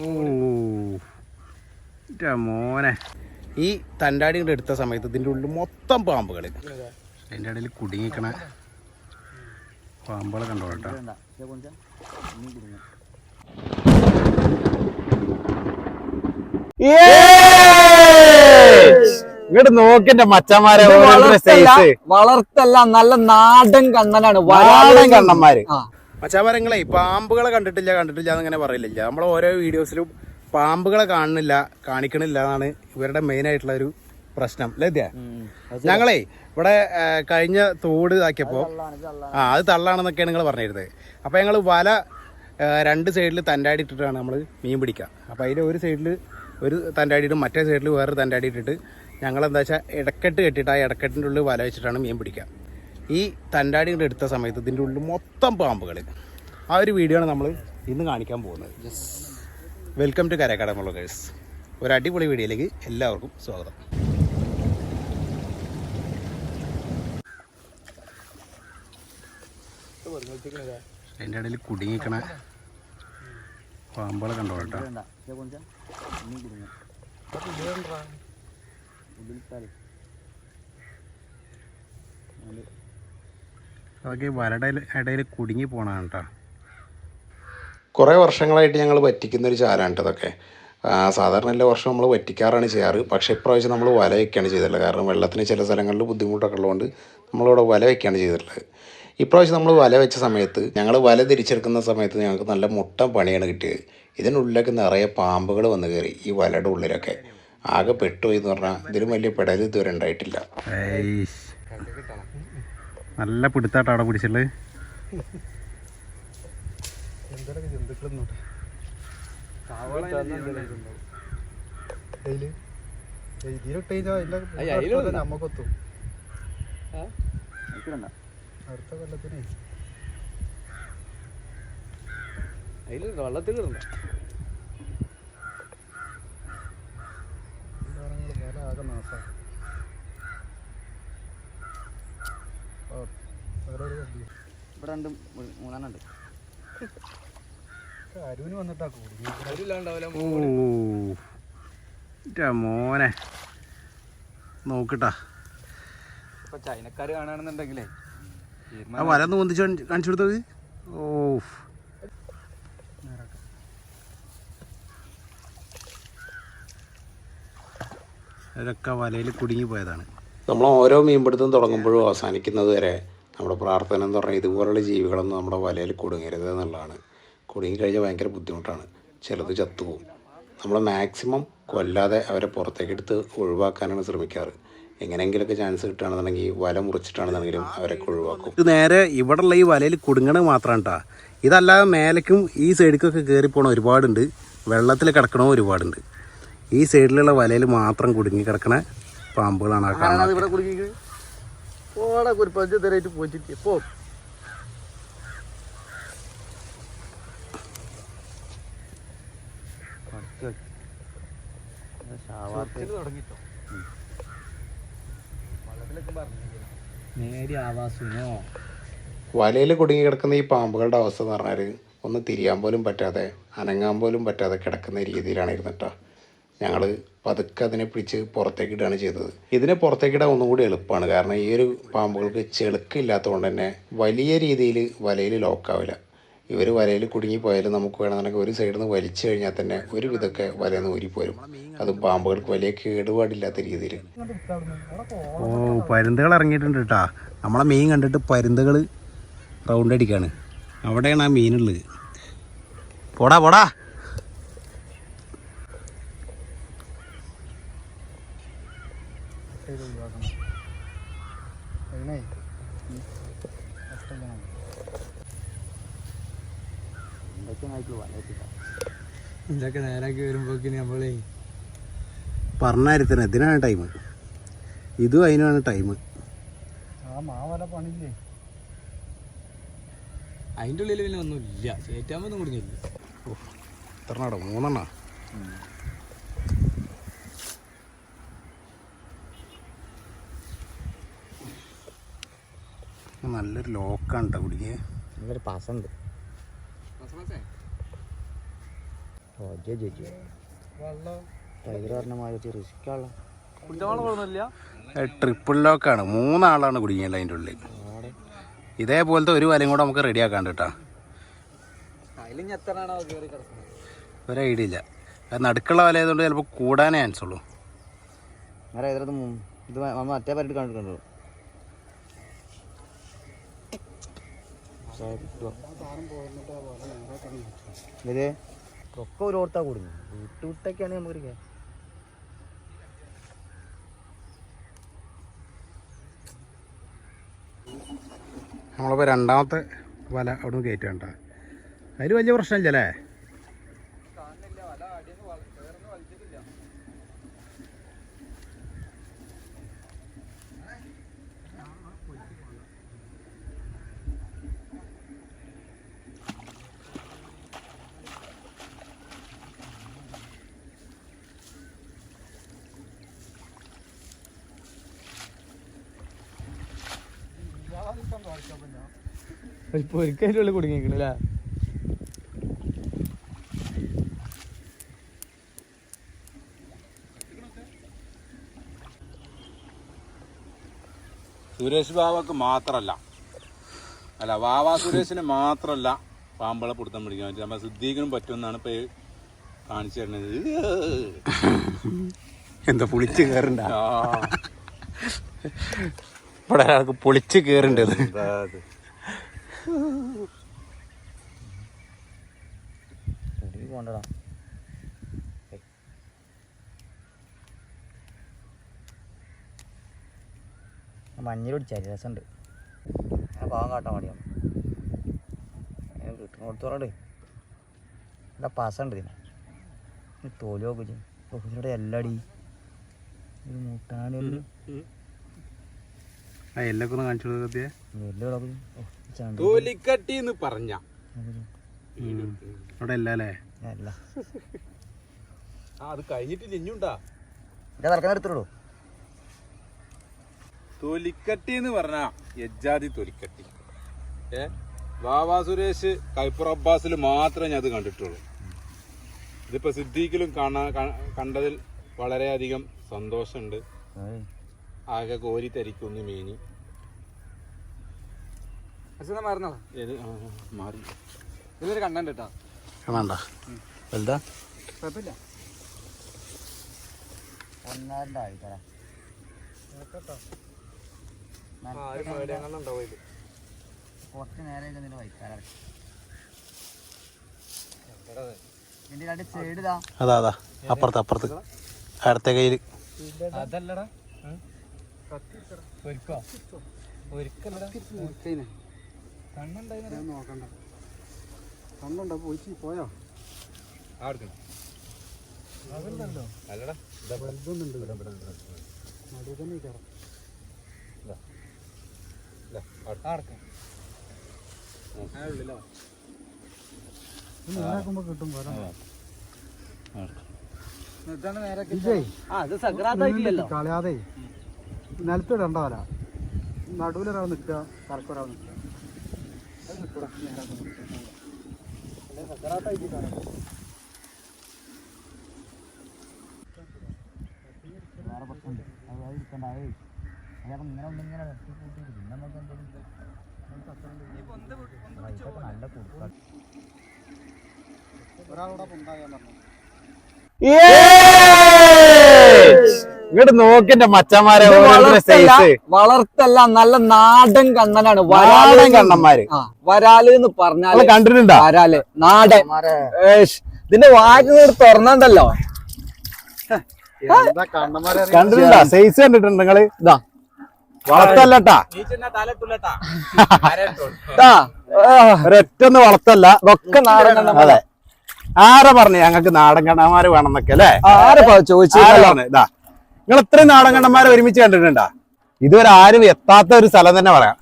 ഓ മോനെ. ഈ തണ്ടാടി ഇങ്ങോട്ട് എടുത്ത സമയത്ത് ഇതിന്റെ ഉള്ളിൽ മൊത്തം പാമ്പുകൾ അതിന്റെ ഇടയിൽ കുടുങ്ങിക്കണ പാമ്പുകളെ കണ്ടോ കേട്ടോ. ഇങ്ങോട്ട് നോക്കിന്റെ മച്ചന്മാരെ വളർത്തല്ല നല്ല നാടൻ കണ്ണനാണ്. വരാടൻ കണ്ണന്മാര്. ആ. മച്ചാമരങ്ങളെ പാമ്പുകളെ കണ്ടിട്ടില്ല കണ്ടിട്ടില്ല എന്നങ്ങനെ പറയില്ല നമ്മൾ ഓരോ വീഡിയോസിലും പാമ്പുകളെ കാണുന്നില്ല കാണിക്കണില്ല എന്നാണ് ഇവരുടെ മെയിൻ ആയിട്ടുള്ള ഒരു പ്രശ്നം. ലദ്യ ഞങ്ങളെ ഇവിടെ കഴിഞ്ഞ തോട് ഇതാക്കിയപ്പോ ആ അത് തള്ളാണെന്നൊക്കെയാണ് നിങ്ങൾ പറഞ്ഞിരുന്നത് അപ്പൊ ഞങ്ങൾ വല രണ്ട് സൈഡിൽ തണ്ടാടി ഇട്ടിട്ടാണ് നമ്മൾ മീൻ പിടിക്കുക അപ്പൊ അതിന്റെ ഒരു സൈഡിൽ ഒരു തന്റാടിയിട്ടും മറ്റേ സൈഡിൽ വേറെ തണ്ടാടി ഇട്ടിട്ട് ഞങ്ങൾ എന്താ വെച്ചാൽ ഇടക്കെട്ട് കെട്ടിയിട്ട് ആ ഇടക്കെട്ടിന്റെ ഉള്ളിൽ വല വെച്ചിട്ടാണ് മീൻ പിടിക്കുക ഈ തന്റാടി കൂടെ എടുത്ത സമയത്ത് ഇതിന്റെ ഉള്ളിൽ മൊത്തം പാമ്പുകൾ ആ ഒരു വീഡിയോ ആണ് നമ്മൾ ഇന്ന് കാണിക്കാൻ പോകുന്നത്. വെൽക്കം ടു കരക്കട മുളകേഴ്സ് ഒരു അടിപൊളി വീഡിയോയിലേക്ക് എല്ലാവർക്കും സ്വാഗതം. അതിന്റെ ഇടയിൽ കുടുങ്ങിക്കണ പാമ്പുകളെ കണ്ടോ കേട്ടോ? അതൊക്കെ വലയുടെ ഇടയിൽ കുടുങ്ങി പോണതാണ് കേട്ടോ കുറേ വർഷങ്ങളായിട്ട് ഞങ്ങൾ വറ്റിക്കുന്ന ഒരു ചാരാണ് ഇതൊക്കെ. സാധാരണ എല്ലാ വർഷവും നമ്മൾ വറ്റിക്കാറാണ് ചെയ്യാറ്. പക്ഷേ ഇപ്രാവശ്യം നമ്മൾ വല വയ്ക്കുകയാണ് ചെയ്തിട്ടുള്ളത്. കാരണം വെള്ളത്തിന് ചില സ്ഥലങ്ങളിൽ ബുദ്ധിമുട്ടൊക്കെ ഉള്ളതുകൊണ്ട് നമ്മളിവിടെ വല വയ്ക്കുകയാണ് ചെയ്തിട്ടുള്ളത്. ഇപ്രാവശ്യം നമ്മൾ വല വെച്ച സമയത്ത് ഞങ്ങൾ വല തിരിച്ചെടുക്കുന്ന സമയത്ത് ഞങ്ങൾക്ക് നല്ല മുട്ട പണിയാണ് കിട്ടിയത്. ഇതിനുള്ളിലൊക്കെ നിറയെ പാമ്പുകൾ വന്ന് കയറി ഈ വലയുടെ ഉള്ളിലൊക്കെ. ആകെ പെട്ടുപോയി എന്ന് പറഞ്ഞാൽ ഇതിലും വലിയ പെടൽ ഇതുവരെ ഉണ്ടായിട്ടില്ല. നല്ല പിടുത്താട്ടോ അവിടെ പിടിച്ചുള്ളത് നമ്മക്കൊത്തും. അടുത്ത കൊല്ലത്തിന്. വെള്ളത്തിലിടണ്ട. വില ആകെ നാശം വേറെ ഒരു വണ്ടി ഇവിടെ രണ്ട് മൂന്നെണ്ണം ഉണ്ട് അരുവിന് വന്നിട്ടാ കൂടി ഓ മോനെ. നോക്കട്ടാ. ഇപ്പൊ ചൈനക്കാര് കാണുകയാണെന്നുണ്ടെങ്കിലേ ആ വല ഒന്ന് പൊന്തിച്ച് കാണിച്ചു കൊടുത്തത് ഓ. അതൊക്കെ വലയിൽ കുടുങ്ങി പോയതാണ്. നമ്മൾ ഓരോ മീൻപിടുത്തം തുടങ്ങുമ്പോഴും അവസാനിക്കുന്നത് വരെ നമ്മുടെ പ്രാർത്ഥന എന്ന് പറഞ്ഞാൽ ഇതുപോലുള്ള ജീവികളൊന്നും നമ്മുടെ വലയിൽ കുടുങ്ങരുത് എന്നുള്ളതാണ്. കുടുങ്ങിക്കഴിഞ്ഞാൽ ഭയങ്കര ബുദ്ധിമുട്ടാണ്. ചിലത് ചത്തുപോകും. നമ്മൾ മാക്സിമം കൊല്ലാതെ അവരെ പുറത്തേക്ക് എടുത്ത് ഒഴിവാക്കാനാണ് ശ്രമിക്കാറ്. എങ്ങനെയെങ്കിലൊക്കെ ചാൻസ് കിട്ടുകയാണെന്നുണ്ടെങ്കിൽ വല മുറിച്ചിട്ടാണെന്നുണ്ടെങ്കിലും അവരൊക്കെ ഒഴിവാക്കും. ഇത് നേരെ ഇവിടെയുള്ള ഈ വലയിൽ കുടുങ്ങണത് മാത്രമാണ് കേട്ടോ ഇതല്ലാതെ മേലേക്കും ഈ സൈഡിലേക്കൊക്കെ കയറി പോണ ഒരുപാടുണ്ട്. വെള്ളത്തിൽ കിടക്കണോ ഒരുപാടുണ്ട്. ഈ സൈഡിലുള്ള വലയിൽ മാത്രം കുടുങ്ങി കിടക്കണ പാമ്പുകളാണ് ആ കാണുന്നത്. ഒരു ഓടെ തരായിട്ട് പോയിട്ട് പോ. വലയിൽ കുടുങ്ങി കിടക്കുന്ന ഈ പാമ്പുകളുടെ അവസ്ഥ എന്ന് പറഞ്ഞാൽ ഒന്ന് തിരിയാൻ പോലും പറ്റാതെ അനങ്ങാൻ പോലും പറ്റാതെ കിടക്കുന്ന രീതിയിലാണ് ഇരുന്നിട്ടാ. ഞങ്ങൾ പതുക്കെ അതിനെ പിടിച്ച് പുറത്തേക്ക് ഇടുകയാണ് ചെയ്തത്. ഇതിനെ പുറത്തേക്ക് ഇടാൻ ഒന്നും കൂടി എളുപ്പമാണ് കാരണം ഈ ഒരു പാമ്പുകൾക്ക് ചെളുക്കില്ലാത്തതുകൊണ്ട് തന്നെ വലിയ രീതിയിൽ വലയിൽ ലോക്കാവില്ല ഇവർ വലയിൽ കുടുങ്ങി പോയാലും നമുക്ക് വേണമെന്നുണ്ടെങ്കിൽ ഒരു സൈഡിൽ നിന്ന് വലിച്ചു കഴിഞ്ഞാൽ തന്നെ ഒരു വിധമൊക്കെ വലയിൽ നിന്ന് ഊരിപ്പോരും. അത് പാമ്പുകൾക്ക് വലിയ കേടുപാടില്ലാത്ത രീതിയിൽ ഓ പരുന്തുകൾ ഇറങ്ങിയിട്ടുണ്ട് കേട്ടാ നമ്മളെ മീൻ കണ്ടിട്ട് പരുന്തുകൾ റൗണ്ട് അടിക്കാണ്. അവിടെയാണ് ആ മീനുള്ളത്. പോടാ പോടാ. ഇതൊക്കെ നേരാക്കി വരുമ്പോക്കിന് നമ്മളേ പറഞ്ഞായിരുന്നു ഇതിനാണ് ടൈം ഇതും അതിനാണ് ടൈം ആ മാവല പണിയില്ലേ? അതിന്റെ ഉള്ളിൽ പിന്നെ ഒന്നുമില്ല. ചേറ്റാമ്പൊന്നും കുടുങ്ങിയില്ല ഓ എത്ര മൂന്നെണ്ണ? നല്ലൊരു ലോക്കാണ് കേട്ടോ കുടിക്കുക പാസുണ്ട് ട്രിപ്പിൾ ലോക്കാണ്. മൂന്നാളാണ് കുടുങ്ങിയത് അതിന്റെ ഉള്ളിൽ. ഇതേപോലത്തെ ഒരു വലയും കൂടെ നമുക്ക് കേട്ടോ എത്രയാണോ കയറി കിടക്കുന്നത്? ഒരു ഐഡിയ ഇല്ല. അത് നടുക്കുള്ള വല ആയതുകൊണ്ട് ചിലപ്പോൾ കൂടാനേ ചാൻസ് ഉള്ളൂ. മറ്റേ പരിട്ട് കണ്ടിട്ടുണ്ടോ ഇത് ഒക്കെ ഒരു ഓർത്താ കൂടുന്നു വിട്ട് വിട്ടൊക്കെയാണ് നമുക്ക് നമ്മളിപ്പോൾ രണ്ടാമത്തെ വല അവിടെ നിന്ന് കയറ്റണ്ട അതിൽ വലിയ പ്രശ്നമില്ലല്ലേ പൊരിക്കതിന്റെ ഉള്ളിൽ കുടുങ്ങിക്കണല്ലേ സുരേഷ് ബാബക്ക് മാത്രല്ല. അല്ല വാവാ സുരേഷിന് മാത്രല്ല പാമ്പളെ പിടുത്തം പിടിക്കാൻ പറ്റും നമ്മൾ സിദ്ദീഖിനും പറ്റുമെന്നാണ് ഇപ്പൊ കാണിച്ചു തരുന്നത്. എന്താ പൊളിച്ച് കയറണ്ട? ആ, ഇവിടെ ഒരാൾക്ക് പൊളിച്ച് കയറേണ്ടത് പോണ്ടടാ. പിടിച്ചാൽ രസമുണ്ട് ഞാൻ പാവം കാട്ടാൻ മടിയാണ് കിട്ടുന്ന കൊടുത്തോളേ ഇവിടെ പാസുണ്ട് ഇതിന്? ഈ നോക്കി ഇതിലൂടെ എല്ലാടി. ഒരു മുട്ടാനൊരു ആ എല്ലൊക്കെ ഒന്ന് കാണിച്ചു കൊടുക്കത്തിയേ തോലിക്കട്ടി എന്ന് പറഞ്ഞ. അവിടെ അല്ല? അത് കഴിഞ്ഞിട്ടില്ല ഇഞ്ഞുണ്ടാ എടുത്തുള്ളൂ തൊലിക്കട്ടി എന്ന് പറഞ്ഞ യജ്ജാതി തൊലിക്കട്ടി. ഏ? വാവാ സുരേഷ് കൈപ്പുറ അബ്ബാസിൽ മാത്രമേ ഞാൻ അത് കണ്ടിട്ടുള്ളൂ. ഇതിപ്പോ സിദ്ദീഖിലും കാണാ കണ്ടതിൽ വളരെയധികം സന്തോഷമുണ്ട്. ആകെ കോരി തരിക്കുന്നു മീനി. ഏത്? മാറി. ഇതൊരു കണ്ടന്റ് കേട്ടോ വേണ്ട. വലുതാ? കുഴപ്പമില്ല. ഒന്നാരുടെ ആയിട്ടാ കുറച്ച് നേരം രണ്ട് സൈഡ് ഇതാ. അതാ അതാ. അപ്പുറത്ത് അപ്പുറത്ത്. അടുത്ത കയ്യിൽ അതല്ലടാ. ഒരുക്കോ? ഒരുക്കല്ലടാ. കണ്ണുണ്ടായി നോക്കണ്ട. കണ്ണുണ്ടോ? പോയി? അല്ലടാ വലുതൊന്നുണ്ട് നടുവ് തന്നെ കയറാം ആർക്കും? നേരാക്കുമ്പോ കിട്ടും വരാം കളയാതെ നിലത്ത് ഇടണ്ട വല നടുവിലൊരാൾ നിൽക്കുക കറക്കൊരാൾ നിൽക്കുക. വേറെ പ്രശ്നമുണ്ട് അത് അത് ഇരിക്കണ്ടാവേ അയാൾ ഇങ്ങനെ ഒന്നിങ്ങനെ വെട്ടി കൂട്ടി പിന്നെ നമുക്ക് എന്തെങ്കിലും ഇതൊക്കെ നല്ല കൊടുക്കാം ഒരാളോടെ ഉണ്ടാകാൻ പറഞ്ഞു ഇങ്ങോട്ട് നോക്കിന്റെ മച്ചന്മാരെ വളർത്തല്ല നല്ല നാടൻ കണ്ണനാണ് വരാടൻ കണ്ണന്മാര്. വരാൽ എന്ന് പറഞ്ഞാൽ നിങ്ങൾ കണ്ടിട്ടുണ്ടോ? വരാൽ നാടൻ. ഇതിന്റെ വാക്ക് തുറന്നുണ്ടല്ലോ. എന്താ കണ്ണന്മാരെ കണ്ടിട്ടുണ്ടോ? സൈസ് കണ്ടിട്ടുണ്ട് നിങ്ങൾ. ഇതാ. വളർത്തല്ലട്ടാ. ഒരൊറ്റ ഒന്ന് വളർത്തല്ല. ഇതൊക്കെ നാടൻ കണ്ണന്മാര്. അതെ. ആരാ പറഞ്ഞു? ഞങ്ങൾക്ക് നാടൻ കണ്ണന്മാര് വേണമെന്നൊക്കെ അല്ലേ? ആരെ ചോദിച്ചു? ഇതാ. നിങ്ങൾ ഇത്രയും നാടൻ കണ്ണന്മാരെ ഒരുമിച്ച് കണ്ടിട്ടുണ്ടാ? ഇതുവരെ ആരും എത്താത്ത ഒരു സ്ഥലം തന്നെ പറയാം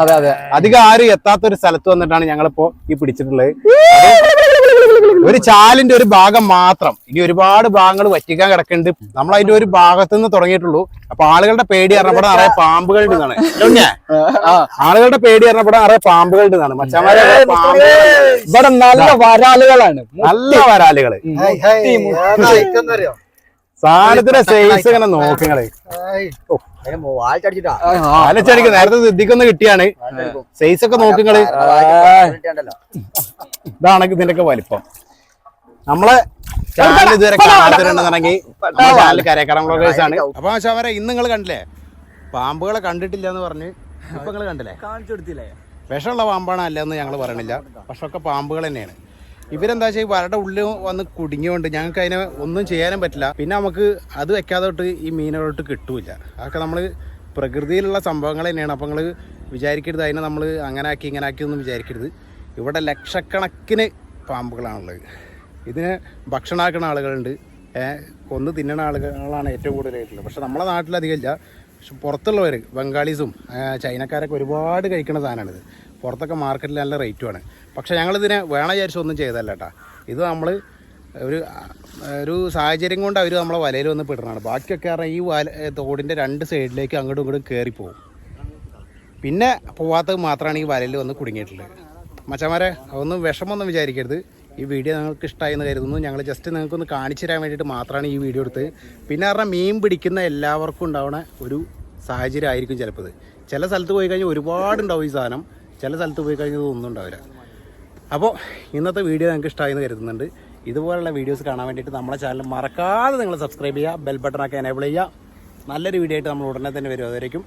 അതെ അതെ അധികം ആരും എത്താത്ത ഒരു സ്ഥലത്ത് വന്നിട്ടാണ് ഞങ്ങളിപ്പോ ഈ പിടിച്ചിട്ടുള്ളത്. ഒരു ചാലിന്റെ ഒരു ഭാഗം മാത്രം. ഇനി ഒരുപാട് ഭാഗങ്ങൾ വറ്റിക്കാൻ കിടക്കുന്നുണ്ട്. നമ്മൾ അതിന്റെ ഒരു ഭാഗത്ത് നിന്ന് തുടങ്ങിയിട്ടുള്ളൂ. അപ്പൊ ആളുകളുടെ പേടി അറിയപ്പെടാൻ നിറയെ പാമ്പുകൾ ഇല്ലേ? ആളുകളുടെ പേടി അറിയപ്പെടാൻ നിറയെ പാമ്പുകൾ. ഉണ്ടെന്നാണ് മച്ചന്മാരെ ഇവിടെ നല്ല വരാലുകളാണ്. നല്ല വരാലുകൾ. അറിയോ സാധനത്തിന്റെ സൈസ് ഇങ്ങനെ നോക്കുങ്ങൾ. ആലച്ചടിക്ക് നേരത്തെ സിദ്ധിക്കൊന്ന് കിട്ടിയാണ്. സൈസ് ഒക്കെ നോക്കുങ്ങൾ. ഇതാണെങ്കിൽ ഇതിന്റെയൊക്കെ വലിപ്പം. നമ്മളെ ചാനൽ ഇതുവരെ കാണാത്തിട്ടുണ്ടെന്നുണ്ടെങ്കിൽ നമ്മുടെ ചാനൽ കരക്കടം ബ്ലോഗേഴ്സ് ആണ്. അപ്പൊ ശവരെ ഇന്ന് നിങ്ങൾ കണ്ടില്ലേ? പാമ്പുകളെ കണ്ടിട്ടില്ല എന്ന് പറഞ്ഞ് ഇപ്പൊ നിങ്ങൾ കണ്ടില്ലേ? കാണിച്ചു കൊടുത്തില്ലേ? വിഷമുള്ള പാമ്പാണ് അല്ലെന്ന് ഞങ്ങൾ പറയണില്ല. പക്ഷെ ഒക്കെ പാമ്പുകൾ തന്നെയാണ്. ഇവരെന്താ വെച്ചാൽ ഈ ഉള്ളിൽ വന്ന് കുടുങ്ങിയോണ്ട് ഞങ്ങൾക്ക് അതിനെ ഒന്നും ചെയ്യാനും പറ്റില്ല. പിന്നെ നമുക്ക് അത് വെക്കാതെ തൊട്ട് ഈ മീനുകളോട്ട് കിട്ടൂല അതൊക്കെ നമ്മൾ പ്രകൃതിയിലുള്ള സംഭവങ്ങൾ തന്നെയാണ്. അപ്പോൾ നിങ്ങൾ വിചാരിക്കരുത് അതിനെ നമ്മൾ അങ്ങനെ ആക്കി ഇങ്ങനെ ആക്കി ഒന്നും വിചാരിക്കരുത്. ഇവിടെ ലക്ഷക്കണക്കിന് പാമ്പുകളാണുള്ളത്. ഇതിന് ഭക്ഷണമാക്കുന്ന ആളുകളുണ്ട്. കൊന്ന് തിന്നണ ആളുകളാണ് ഏറ്റവും കൂടുതലായിട്ടുള്ളത്. പക്ഷെ നമ്മളെ നാട്ടിലധികം ഇല്ല. പക്ഷെ പുറത്തുള്ളവർ ബംഗാളീസും ചൈനക്കാരൊക്കെ ഒരുപാട് കഴിക്കുന്ന സാധനമാണിത്. പുറത്തൊക്കെ മാർക്കറ്റിൽ നല്ല റേറ്റുമാണ് പക്ഷേ ഞങ്ങളിതിനെ വേണ വിചാരിച്ച് ഒന്നും ചെയ്തല്ല ഇത് നമ്മൾ ഒരു ഒരു സാഹചര്യം കൊണ്ട് അവർ നമ്മളെ വലയിൽ വന്ന് പെടുന്നതാണ്. ബാക്കിയൊക്കെ പറഞ്ഞാൽ ഈ വല തോടിന്റെ രണ്ട് സൈഡിലേക്ക് അങ്ങോട്ടും ഇങ്ങോട്ടും കയറിപ്പോവും പിന്നെ പോവാത്തത് മാത്രമാണ് ഈ വലയിൽ വന്ന് കുടുങ്ങിയിട്ടുള്ളത്. മച്ചന്മാരെ അതൊന്നും വിഷമൊന്നും വിചാരിക്കരുത്. ഈ വീഡിയോ നിങ്ങൾക്ക് ഇഷ്ടമായി എന്ന് കരുതുന്നു. ഞങ്ങൾ ജസ്റ്റ് നിങ്ങൾക്കൊന്ന് കാണിച്ചു തരാൻ വേണ്ടിയിട്ട് മാത്രമാണ് ഈ വീഡിയോ എടുത്തത്. പിന്നെ പറഞ്ഞാൽ മീൻ പിടിക്കുന്ന എല്ലാവർക്കും ഉണ്ടാവുന്ന ഒരു സാഹചര്യം ആയിരിക്കും ചിലപ്പോൾ ചില സ്ഥലത്ത് പോയി കഴിഞ്ഞാൽ ഒരുപാടുണ്ടാവും ഈ സാധനം. ചില സ്ഥലത്ത് പോയി കഴിഞ്ഞത് ഒന്നും ഉണ്ടാവില്ല. അപ്പോൾ ഇന്നത്തെ വീഡിയോ നിങ്ങൾക്ക് ഇഷ്ടമായി എന്ന് കരുതുന്നുണ്ട്. ഇതുപോലുള്ള വീഡിയോസ് കാണാൻ വേണ്ടിയിട്ട് നമ്മുടെ ചാനൽ മറക്കാതെ നിങ്ങൾ സബ്സ്ക്രൈബ് ചെയ്യുക ബെൽ ബട്ടണൊക്കെ എനേബിൾ ചെയ്യുക. നല്ലൊരു വീഡിയോ ആയിട്ട് നമ്മൾ ഉടനെ തന്നെ വരും. അതുവരേക്കും.